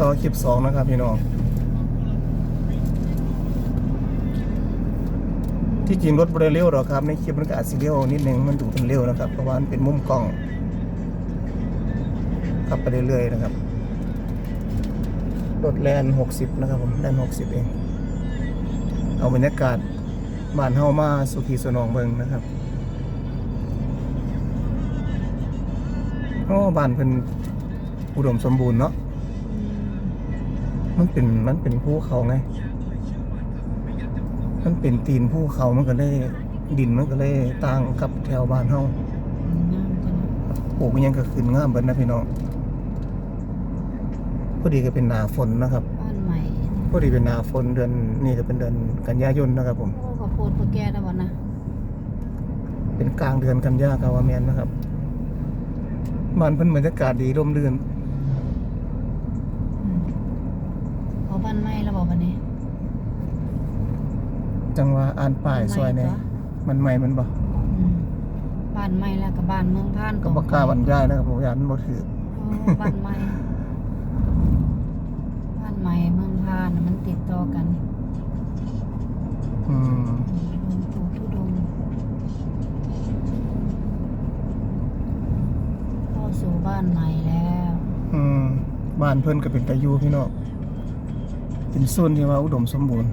ต่อคลิปสองนะครับพี่น้องที่จริงรถบริเร็วหรอครับในคลิปมันก็อาจสิเร็วนิดนึงมันดูเป็นเร็วนะครับเพราะว่ามันเป็นมุมกล้องขับไปเรื่อยๆนะครับรถแลนหกสิบนะครับผมแลนหกสิบเอง เอาบรรยากาศบ้านเฮามาสุขีสนองเบิงนะครับโอ้บ้านเพิ่นอุดมสมบูรณ์เนาะ มันเป็นมันเป็นภูเขาไง มันเป็นตีนภูเขามันก็เลยดินมันก็เลยต่างกับแถวบ้านเฮางามจังปลูกอิหยังก็ขึ้นงามเบิดนะพี่น้องพอดีก็เป็นหนาฝนนะครับบ้านใหม่พอดีเป็นหนาฝนเดือนนี่ก็เป็นเดือนกันยายนนะครับ ผมโอ้ขอโพดพวกแกแล้วบ่นะเป็นกลางเดือนกันยากาวาแมนนะครับบ้านเพิ่นบรรยากาศดีร่มรื่น อืม เอาบ้านใหม่แล้วบ่บัดนี้ จังว่าอ่านป้ายซอยในบ้านใหม่มันใหม่มันบ่อืมบ้านใหม่แล้วก็บ้านเมืองพานก็บ่กล้าบรรยายนะครับผมยานมันบ่ถือโอ้บ้านใหม่บ้านใหม่เมืองพานมันติดต่อกันอืมหลวงปู่ทุดงค์เข้าสู่บ้านใหม่แล้ว อืมบ้านเพิ่นก็เป็นตะยูพี่น้อง เป็นโซนที่ว่าอุดมสมบูรณ์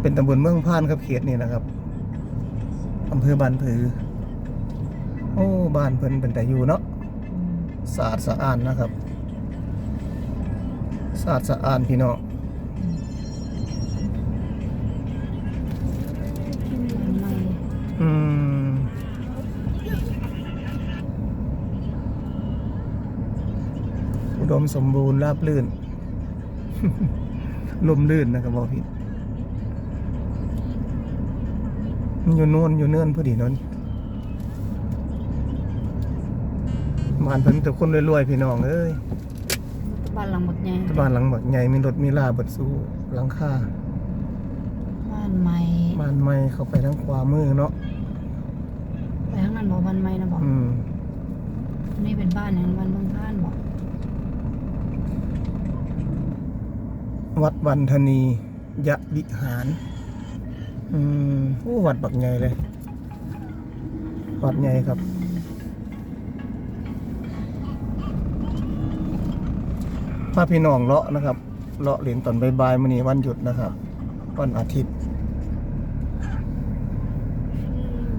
เป็นตำบลเมืองพานครับเขตนี่นะครับอำเภอบ้านผือ โอ้บ้านเพิ่นเป็นแตะยูเนาะสะอาดสะอ้านนะครับสะอาดสะอ้านพี่น้องบ้านใหม่อืมอุดมสมบูรณ์ราบลื่น ลมลื่นนะครับบอกผิดมันอยู่โน่นอยู่เนื่นพอดีนั่นบ้านเพิ่นแต่คนรวยๆพี่น้องเอ้ยบ้านหลังบักใหญ่แต่บ้านหลังบักใหญ่มีรถมีลาเบิดสู้หลังคาบ้านใหม่บ้านใหม่เข้าไปทางขวามือเนาะไปทางนั้นบอกบ้านใหม่นะบอกอืมนี่เป็นบ้านอย่างบ้านเมืองพานบอก วัดวันธนียะวิหาร อืมโอ้วัดบักใหญ่เลย วัดใหญ่ครับ พาพี่น้องเลาะนะครับ เลาะเหรียญตอนบ่ายๆมื้อนี้วันหยุดนะครับ วันอาทิตย์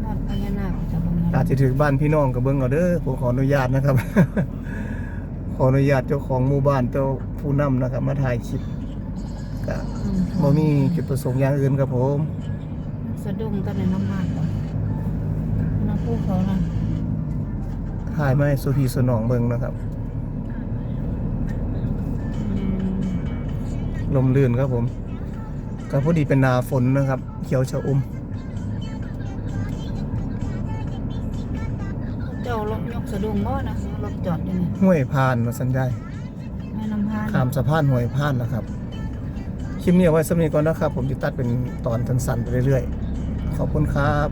บ้านพญานาคจะบงอาจจะถึงบ้านพี่น้องกับเบิ้งเอาเด้อผมขออนุญาตนะครับ ขออนุญาตเจ้าของหมู่บ้านเจ้าผู้นำนะครับ มาถ่ายคลิป ก็บ่มีจุดประสงค์อย่างอื่นครับผม สะดุ้งตอนในน้ำมันบ่น้ำผู้เขานะถ่ายมาให้สุพีสนองเบิ่งนะครับอืมลมลื่นครับผม ก็พอดีเป็นนาฝนนะครับ เขียวชะอมเจ้ารถยกสะดุ้งบ่นะรถจอดอยู่นี่ห้วยพานมาสันได้แม่น้ำพาน ข้ามสะพานห้วยพานนะครับ คลิปนี้เอาไว้สำนีก่อนนะครับ ผมจะตัดเป็นตอนสั้นๆไปเรื่อยๆ ขอบคุณครับ